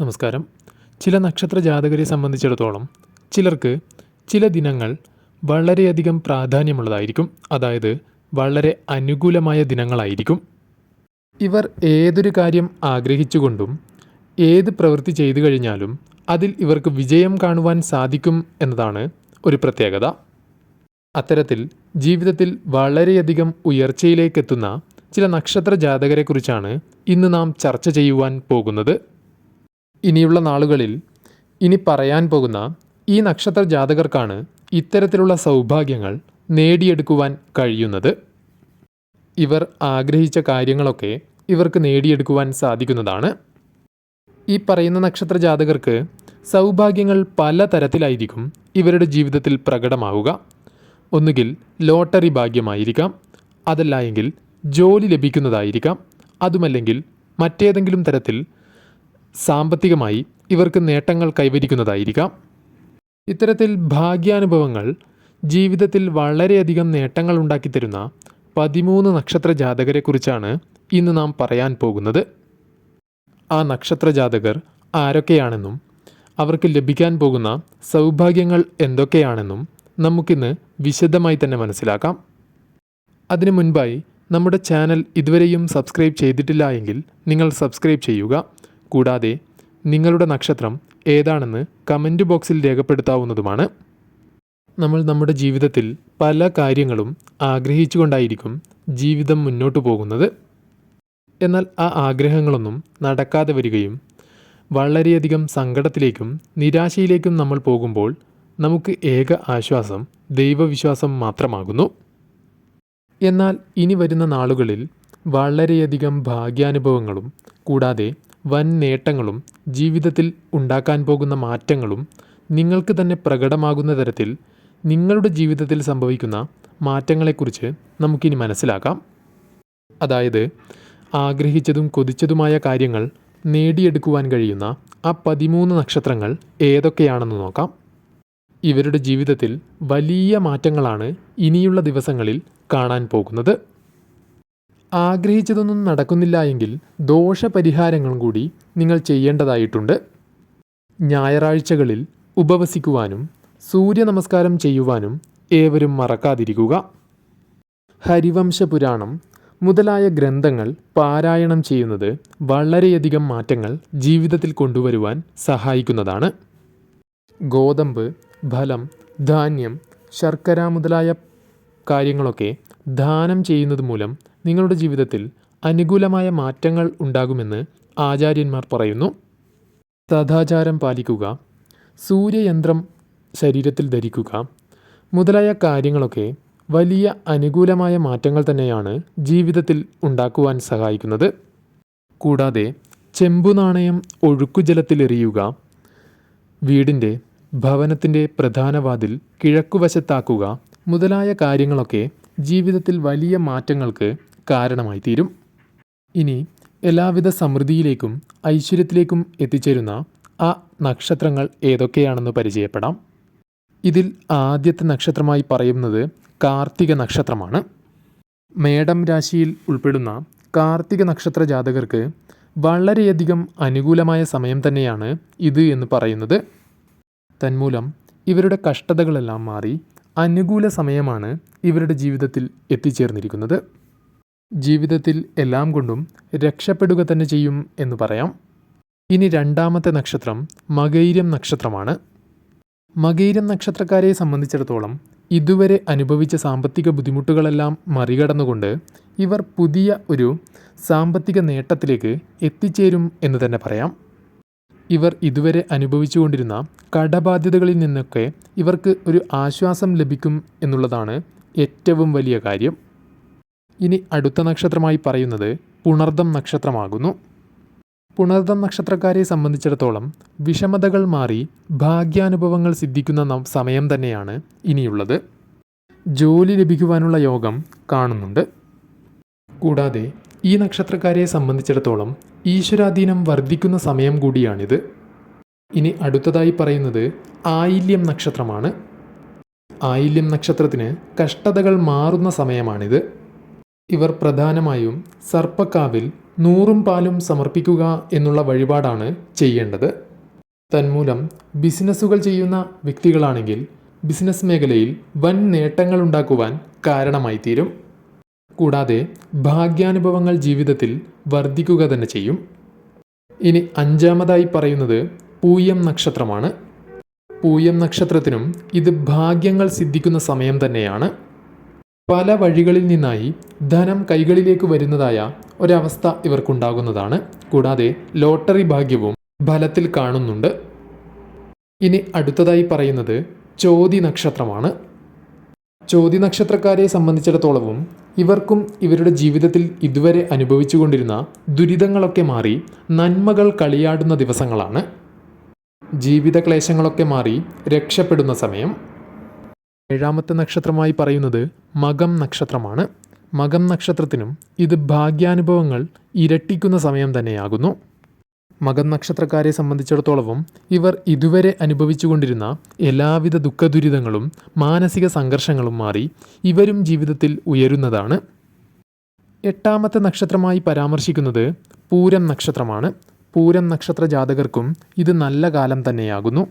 നമസ്കാരം. ചില നക്ഷത്ര ജാതകരെ സംബന്ധിച്ചിടത്തോളം ചിലർക്ക് ചില ദിനങ്ങൾ വളരെയധികം പ്രാധാന്യമുള്ളതായിരിക്കും. അതായത് വളരെ അനുകൂലമായ ദിനങ്ങളായിരിക്കും. ഇവർ ഏതൊരു കാര്യം ആഗ്രഹിച്ചുകൊണ്ടും ഏത് പ്രവൃത്തി ചെയ്തു കഴിഞ്ഞാലും അതിൽ ഇവർക്ക് വിജയം കാണുവാൻ സാധിക്കും എന്നതാണ് ഒരു പ്രത്യേകത. അത്തരത്തിൽ ജീവിതത്തിൽ വളരെയധികം ഉയർച്ചയിലേക്കെത്തുന്ന ചില നക്ഷത്ര ജാതകരെക്കുറിച്ചാണ് ഇന്ന് നാം ചർച്ച ചെയ്യുവാൻ പോകുന്നത്. ഇനിയുള്ള നാളുകളിൽ ഇനി പറയാൻ പോകുന്ന ഈ നക്ഷത്ര ജാതകർക്കാണ് ഇത്തരത്തിലുള്ള സൗഭാഗ്യങ്ങൾ നേടിയെടുക്കുവാൻ കഴിയുന്നത്. ഇവർ ആഗ്രഹിച്ച കാര്യങ്ങളൊക്കെ ഇവർക്ക് നേടിയെടുക്കുവാൻ സാധിക്കുന്നതാണ്. ഈ പറയുന്ന നക്ഷത്ര ജാതകർക്ക് സൗഭാഗ്യങ്ങൾ പല തരത്തിലായിരിക്കും ഇവരുടെ ജീവിതത്തിൽ പ്രകടമാവുക. ഒന്നുകിൽ ലോട്ടറി ഭാഗ്യമായിരിക്കാം അതല്ല എങ്കിൽ ജോലി ലഭിക്കുന്നതായിരിക്കാം അതുമല്ലെങ്കിൽ മറ്റേതെങ്കിലും തരത്തിൽ സാമ്പത്തികമായി ഇവർക്ക് നേട്ടങ്ങൾ കൈവരിക്കുന്നതായിരിക്കാം. ഇത്തരത്തിൽ ഭാഗ്യാനുഭവങ്ങൾ ജീവിതത്തിൽ വളരെയധികം നേട്ടങ്ങൾ ഉണ്ടാക്കിത്തരുന്ന പതിമൂന്ന് നക്ഷത്ര ജാതകരെക്കുറിച്ചാണ് ഇന്ന് നാം പറയാൻ പോകുന്നത്. ആ നക്ഷത്ര ജാതകർ ആരൊക്കെയാണെന്നും അവർക്ക് ലഭിക്കാൻ പോകുന്ന സൗഭാഗ്യങ്ങൾ എന്തൊക്കെയാണെന്നും നമുക്കിന്ന് വിശദമായി തന്നെ മനസ്സിലാക്കാം. അതിനു മുൻപായി നമ്മുടെ ചാനൽ ഇതുവരെയും സബ്സ്ക്രൈബ് ചെയ്തിട്ടില്ല എങ്കിൽ നിങ്ങൾ സബ്സ്ക്രൈബ് ചെയ്യുക. കൂടാതെ നിങ്ങളുടെ നക്ഷത്രം ഏതാണെന്ന് കമന്റ് ബോക്സിൽ രേഖപ്പെടുത്താവുന്നതുമാണ്. നമ്മൾ നമ്മുടെ ജീവിതത്തിൽ പല കാര്യങ്ങളും ആഗ്രഹിച്ചുകൊണ്ടായിരിക്കും ജീവിതം മുന്നോട്ടു പോകുന്നത്. എന്നാൽ ആ ആഗ്രഹങ്ങളൊന്നും നടക്കാതെ വരികയും വളരെയധികം സങ്കടത്തിലേക്കും നിരാശയിലേക്കും നമ്മൾ പോകുമ്പോൾ നമുക്ക് ഏക ആശ്വാസം ദൈവവിശ്വാസം മാത്രമാകുന്നു. എന്നാൽ ഇനി വരുന്ന നാളുകളിൽ വളരെയധികം ഭാഗ്യാനുഭവങ്ങളും കൂടാതെ വൻ നേട്ടങ്ങളും ജീവിതത്തിൽ ഉണ്ടാക്കാൻ പോകുന്ന മാറ്റങ്ങളും നിങ്ങൾക്ക് തന്നെ പ്രകടമാകുന്ന തരത്തിൽ നിങ്ങളുടെ ജീവിതത്തിൽ സംഭവിക്കുന്ന മാറ്റങ്ങളെക്കുറിച്ച് നമുക്കിനി മനസ്സിലാക്കാം. അതായത് ആഗ്രഹിച്ചതും കൊതിച്ചതുമായ കാര്യങ്ങൾ നേടിയെടുക്കുവാൻ കഴിയുന്ന ആ പതിമൂന്ന് നക്ഷത്രങ്ങൾ ഏതൊക്കെയാണെന്ന് നോക്കാം. ഇവരുടെ ജീവിതത്തിൽ വലിയ മാറ്റങ്ങളാണ് ഇനിയുള്ള ദിവസങ്ങളിൽ കാണാൻ പോകുന്നത്. ആഗ്രഹിച്ചതൊന്നും നടക്കുന്നില്ല എങ്കിൽ ദോഷപരിഹാരങ്ങളും കൂടി നിങ്ങൾ ചെയ്യേണ്ടതായിട്ടുണ്ട്. ഞായറാഴ്ചകളിൽ ഉപവസിക്കുവാനും സൂര്യ നമസ്കാരം ചെയ്യുവാനും ഏവരും മറക്കാതിരിക്കുക. ഹരിവംശപുരാണം മുതലായ ഗ്രന്ഥങ്ങൾ പാരായണം ചെയ്യുന്നത് വളരെയധികം മാറ്റങ്ങൾ ജീവിതത്തിൽ കൊണ്ടുവരുവാൻ സഹായിക്കുന്നതാണ്. ഗോതമ്പ് ഫലം ധാന്യം ശർക്കര മുതലായ കാര്യങ്ങളൊക്കെ ദാനം ചെയ്യുന്നത് മൂലം നിങ്ങളുടെ ജീവിതത്തിൽ അനുകൂലമായ മാറ്റങ്ങൾ ഉണ്ടാകുമെന്ന് ആചാര്യന്മാർ പറയുന്നു. സദാചാരം പാലിക്കുക സൂര്യയന്ത്രം ശരീരത്തിൽ ധരിക്കുക മുതലായ കാര്യങ്ങളൊക്കെ വലിയ അനുകൂലമായ മാറ്റങ്ങൾ തന്നെയാണ് ജീവിതത്തിൽ ഉണ്ടാക്കുവാൻ സഹായിക്കുന്നത്. കൂടാതെ ചെമ്പുനാണയം ഒഴുക്കുജലത്തിലെറിയുക വീടിന്റെ ഭവനത്തിന്റെ പ്രധാന വാതിൽ കിഴക്കുവശത്താക്കുക മുതലായ കാര്യങ്ങളൊക്കെ ജീവിതത്തിൽ വലിയ മാറ്റങ്ങൾക്ക് കാരണമായി തീരും ഇനി എല്ലാവിധ സമൃദ്ധിയിലേക്കും ഐശ്വര്യത്തിലേക്കും എത്തിച്ചേരുന്ന ആ നക്ഷത്രങ്ങൾ ഏതൊക്കെയാണെന്ന് പരിചയപ്പെടാം. ഇതിൽ ആദ്യത്തെ നക്ഷത്രമായി പറയുന്നത് കാർത്തിക നക്ഷത്രമാണ്. മേടം രാശിയിൽ ഉൾപ്പെടുന്ന കാർത്തിക നക്ഷത്ര ജാതകർക്ക് വളരെയധികം അനുകൂലമായ സമയം തന്നെയാണ് ഇത് എന്ന് പറയുന്നത്. തന്മൂലം ഇവരുടെ കഷ്ടതകളെല്ലാം മാറി അനുകൂല സമയമാണ് ഇവരുടെ ജീവിതത്തിൽ എത്തിച്ചേർന്നിരിക്കുന്നത്. ജീവിതത്തിൽ എല്ലാം കൊണ്ടും രക്ഷപ്പെടുക തന്നെ ചെയ്യും എന്ന് പറയാം. ഇനി രണ്ടാമത്തെ നക്ഷത്രം മകൈരം നക്ഷത്രമാണ്. മകൈരം നക്ഷത്രക്കാരെ സംബന്ധിച്ചിടത്തോളം ഇതുവരെ അനുഭവിച്ച സാമ്പത്തിക ബുദ്ധിമുട്ടുകളെല്ലാം മറികടന്നുകൊണ്ട് ഇവർ പുതിയ ഒരു സാമ്പത്തിക നേട്ടത്തിലേക്ക് എത്തിച്ചേരും എന്ന് തന്നെ പറയാം. ഇവർ ഇതുവരെ അനുഭവിച്ചുകൊണ്ടിരുന്ന കടബാധ്യതകളിൽ നിന്നൊക്കെ ഇവർക്ക് ഒരു ആശ്വാസം ലഭിക്കും എന്നുള്ളതാണ് ഏറ്റവും വലിയ കാര്യം. ഇനി അടുത്ത നക്ഷത്രമായി പറയുന്നത് പുണർദം നക്ഷത്രമാകുന്നു. പുണർദം നക്ഷത്രക്കാരെ സംബന്ധിച്ചിടത്തോളം വിഷമതകൾ മാറി ഭാഗ്യാനുഭവങ്ങൾ സിദ്ധിക്കുന്ന സമയം തന്നെയാണ് ഇനിയുള്ളത്. ജോലി ലഭിക്കുവാനുള്ള യോഗം കാണുന്നുണ്ട്. കൂടാതെ ഈ നക്ഷത്രക്കാരെ സംബന്ധിച്ചിടത്തോളം ഈശ്വരാധീനം വർദ്ധിക്കുന്ന സമയം കൂടിയാണിത്. ഇനി അടുത്തതായി പറയുന്നത് ആയില്യം നക്ഷത്രമാണ്. ആയില്യം നക്ഷത്രത്തിന് കഷ്ടതകൾ മാറുന്ന സമയമാണിത്. ഇവർ പ്രധാനമായും സർപ്പക്കാവിൽ നൂറും പാലും സമർപ്പിക്കുക എന്നുള്ള വഴിപാടാണ് ചെയ്യേണ്ടത്. തന്മൂലം ബിസിനസ്സുകൾ ചെയ്യുന്ന വ്യക്തികളാണെങ്കിൽ ബിസിനസ് മേഖലയിൽ വൻ നേട്ടങ്ങൾ ഉണ്ടാക്കുവാൻ കാരണമായി തീരും കൂടാതെ ഭാഗ്യാനുഭവങ്ങൾ ജീവിതത്തിൽ വർദ്ധിക്കുക തന്നെ ചെയ്യും. ഇനി അഞ്ചാമതായി പറയുന്നത് പൂയം നക്ഷത്രമാണ്. പൂയം നക്ഷത്രത്തിനും ഇത് ഭാഗ്യങ്ങൾ സിദ്ധിക്കുന്ന സമയം തന്നെയാണ്. പല വഴികളിൽ നിന്നായി ധനം കൈകളിലേക്ക് വരുന്നതായ ഒരവസ്ഥ ഇവർക്കുണ്ടാകുന്നതാണ്. കൂടാതെ ലോട്ടറി ഭാഗ്യവും ഫലത്തിൽ കാണുന്നുണ്ട്. ഇനി അടുത്തതായി പറയുന്നത് ചോതി നക്ഷത്രമാണ്. ചോതി നക്ഷത്രക്കാരെ സംബന്ധിച്ചിടത്തോളവും ഇവർക്കും ഇവരുടെ ജീവിതത്തിൽ ഇതുവരെ അനുഭവിച്ചുകൊണ്ടിരുന്ന ദുരിതങ്ങളൊക്കെ മാറി നന്മകൾ കളിയാടുന്ന ദിവസങ്ങളാണ്. ജീവിത ക്ലേശങ്ങളൊക്കെ മാറി രക്ഷപ്പെടുന്ന സമയം. ഏഴാമത്തെ നക്ഷത്രമായി പറയുന്നത് മകം നക്ഷത്രമാണ്. മകം നക്ഷത്രത്തിനും ഇത് ഭാഗ്യാനുഭവങ്ങൾ ഇരട്ടിക്കുന്ന സമയം തന്നെയാകുന്നു. മകം നക്ഷത്രക്കാരെ സംബന്ധിച്ചിടത്തോളവും ഇവർ ഇതുവരെ അനുഭവിച്ചുകൊണ്ടിരുന്ന എല്ലാവിധ ദുഃഖദുരിതങ്ങളും മാനസിക സംഘർഷങ്ങളും മാറി ഇവരും ജീവിതത്തിൽ ഉയരുന്നതാണ്. എട്ടാമത്തെ നക്ഷത്രമായി പരാമർശിക്കുന്നത് പൂരം നക്ഷത്രമാണ്. പൂരം നക്ഷത്ര ജാതകർക്കും ഇത് നല്ല കാലം തന്നെയാകുന്നു.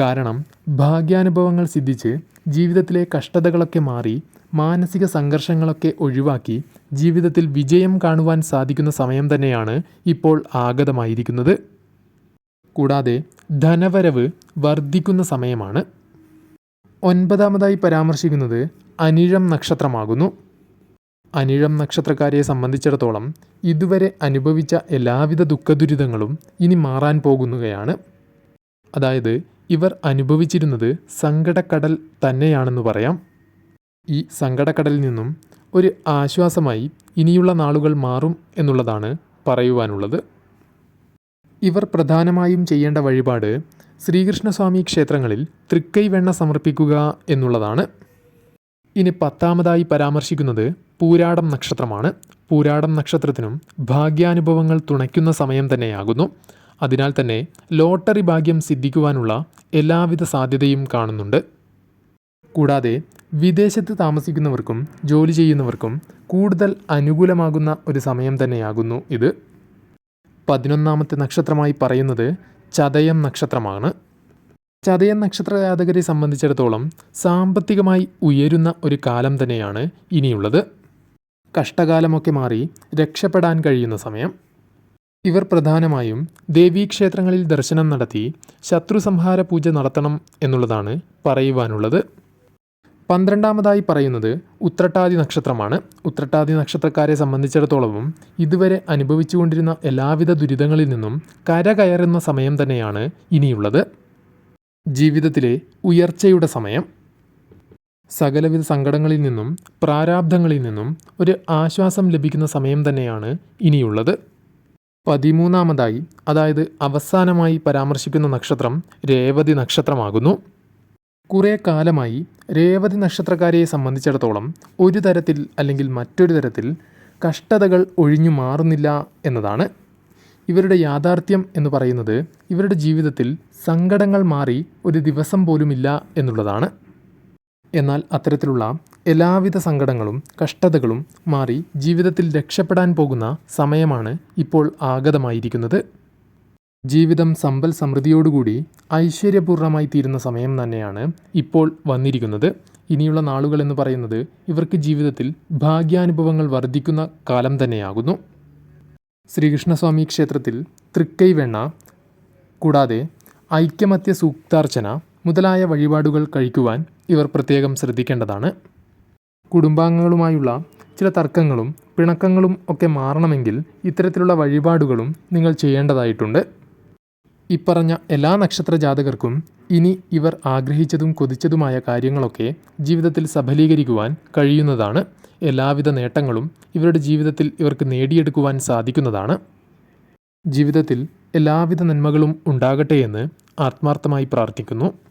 കാരണം ഭാഗ്യാനുഭവങ്ങൾ സിദ്ധിച്ച് ജീവിതത്തിലെ കഷ്ടതകളൊക്കെ മാറി മാനസിക സംഘർഷങ്ങളൊക്കെ ഒഴിവാക്കി ജീവിതത്തിൽ വിജയം കാണുവാൻ സാധിക്കുന്ന സമയം തന്നെയാണ് ഇപ്പോൾ ആഗതമായിരിക്കുന്നത്. കൂടാതെ ധനവരവ് വർദ്ധിക്കുന്ന സമയമാണ്. ഒൻപതാമതായി പരാമർശിക്കുന്നത് അനിഴം നക്ഷത്രമാകുന്നു. അനിഴം നക്ഷത്രക്കാരെ സംബന്ധിച്ചിടത്തോളം ഇതുവരെ അനുഭവിച്ച എല്ലാവിധ ദുഃഖദുരിതങ്ങളും ഇനി മാറാൻ പോകുന്നവയാണ് അതായത് ഇവർ അനുഭവിച്ചിരുന്നത് സങ്കടക്കടൽ തന്നെയാണെന്ന് പറയാം. ഈ സങ്കടക്കടലിൽ നിന്നും ഒരു ആശ്വാസമായി ഇനിയുള്ള നാളുകൾ മാറും എന്നുള്ളതാണ് പറയുവാനുള്ളത്. ഇവർ പ്രധാനമായും ചെയ്യേണ്ട വഴിപാട് ശ്രീകൃഷ്ണസ്വാമി ക്ഷേത്രങ്ങളിൽ തൃക്കൈ വെണ്ണ സമർപ്പിക്കുക എന്നുള്ളതാണ്. ഇനി പത്താമതായി പരാമർശിക്കുന്നത് പൂരാടം നക്ഷത്രമാണ്. പൂരാടം നക്ഷത്രത്തിനും ഭാഗ്യാനുഭവങ്ങൾ തുണയ്ക്കുന്ന സമയം തന്നെയാകുന്നു. അതിനാൽ തന്നെ ലോട്ടറി ഭാഗ്യം സിദ്ധിക്കുവാനുള്ള എല്ലാവിധ സാധ്യതയും കാണുന്നുണ്ട്. കൂടാതെ വിദേശത്ത് താമസിക്കുന്നവർക്കും ജോലി ചെയ്യുന്നവർക്കും കൂടുതൽ അനുകൂലമാകുന്ന ഒരു സമയം തന്നെയാകുന്നു ഇത്. പതിനൊന്നാമത്തെ നക്ഷത്രമായി പറയുന്നത് ചതയം നക്ഷത്രമാണ്. ചതയം നക്ഷത്ര ജാതകരെ സംബന്ധിച്ചിടത്തോളം സാമ്പത്തികമായി ഉയരുന്ന ഒരു കാലം തന്നെയാണ് ഇനിയുള്ളത്. കഷ്ടകാലമൊക്കെ മാറി രക്ഷപ്പെടാൻ കഴിയുന്ന സമയം. ഇവർ പ്രധാനമായും ദേവീക്ഷേത്രങ്ങളിൽ ദർശനം നടത്തി ശത്രു സംഹാര പൂജ നടത്തണം എന്നുള്ളതാണ് പറയുവാനുള്ളത്. പന്ത്രണ്ടാമതായി പറയുന്നത് ഉത്രട്ടാതി നക്ഷത്രമാണ്. ഉത്രട്ടാതി നക്ഷത്രക്കാരെ സംബന്ധിച്ചിടത്തോളവും ഇതുവരെ അനുഭവിച്ചുകൊണ്ടിരുന്ന എല്ലാവിധ ദുരിതങ്ങളിൽ നിന്നും കരകയറുന്ന സമയം തന്നെയാണ് ഇനിയുള്ളത്. ജീവിതത്തിലെ ഉയർച്ചയുടെ സമയം. സകലവിധ സങ്കടങ്ങളിൽ നിന്നും പ്രാരാബ്ധങ്ങളിൽ നിന്നും ഒരു ആശ്വാസം ലഭിക്കുന്ന സമയം തന്നെയാണ് ഇനിയുള്ളത്. പതിമൂന്നാമതായി അതായത് അവസാനമായി പരാമർശിക്കുന്ന നക്ഷത്രം രേവതി നക്ഷത്രമാകുന്നു. കുറേ കാലമായി രേവതി നക്ഷത്രക്കാരെ സംബന്ധിച്ചിടത്തോളം ഒരു തരത്തിൽ അല്ലെങ്കിൽ മറ്റൊരു തരത്തിൽ കഷ്ടതകൾ ഒഴിഞ്ഞു മാറുന്നില്ല എന്നതാണ്. ഇവരുടെ യാഥാർത്ഥ്യം എന്ന് പറയുന്നത് ഇവരുടെ ജീവിതത്തിൽ സങ്കടങ്ങൾ മാറി ഒരു ദിവസം പോലുമില്ല എന്നുള്ളതാണ്. എന്നാൽ അത്തരത്തിലുള്ള എല്ലാവിധ സങ്കടങ്ങളും കഷ്ടതകളും മാറി ജീവിതത്തിൽ രക്ഷപ്പെടാൻ പോകുന്ന സമയമാണ് ഇപ്പോൾ ആഗതമായിരിക്കുന്നത്. ജീവിതം സമ്പൽ സമൃദ്ധിയോടുകൂടി ഐശ്വര്യപൂർണമായി തീരുന്ന സമയം തന്നെയാണ് ഇപ്പോൾ വന്നിരിക്കുന്നത്. ഇനിയുള്ള നാളുകൾ എന്ന് പറയുന്നത് ഇവർക്ക് ജീവിതത്തിൽ ഭാഗ്യാനുഭവങ്ങൾ വർദ്ധിക്കുന്ന കാലം തന്നെയാകുന്നു. ശ്രീകൃഷ്ണസ്വാമി ക്ഷേത്രത്തിൽ തൃക്കൈവെണ്ണ കൂടാതെ ഐക്യമത്യ സൂക്താർച്ചന മുതലായ വഴിപാടുകൾ കഴിക്കുവാൻ ഇവർ പ്രത്യേകം ശ്രദ്ധിക്കേണ്ടതാണ്. കുടുംബാംഗങ്ങളുമായുള്ള ചില തർക്കങ്ങളും പിണക്കങ്ങളും ഒക്കെ മാറണമെങ്കിൽ ഇത്തരത്തിലുള്ള വഴിപാടുകളും നിങ്ങൾ ചെയ്യേണ്ടതായിട്ടുണ്ട്. ഇപ്പറഞ്ഞ എല്ലാ നക്ഷത്ര ജാതകർക്കും ഇനി ഇവർ ആഗ്രഹിച്ചതും കൊതിച്ചതുമായ കാര്യങ്ങളൊക്കെ ജീവിതത്തിൽ സഫലീകരിക്കുവാൻ കഴിയുന്നതാണ്. എല്ലാവിധ നേട്ടങ്ങളും ഇവരുടെ ജീവിതത്തിൽ ഇവർക്ക് നേടിയെടുക്കുവാൻ സാധിക്കുന്നതാണ്. ജീവിതത്തിൽ എല്ലാവിധ നന്മകളും ഉണ്ടാകട്ടെ എന്ന് ആത്മാർത്ഥമായി പ്രാർത്ഥിക്കുന്നു.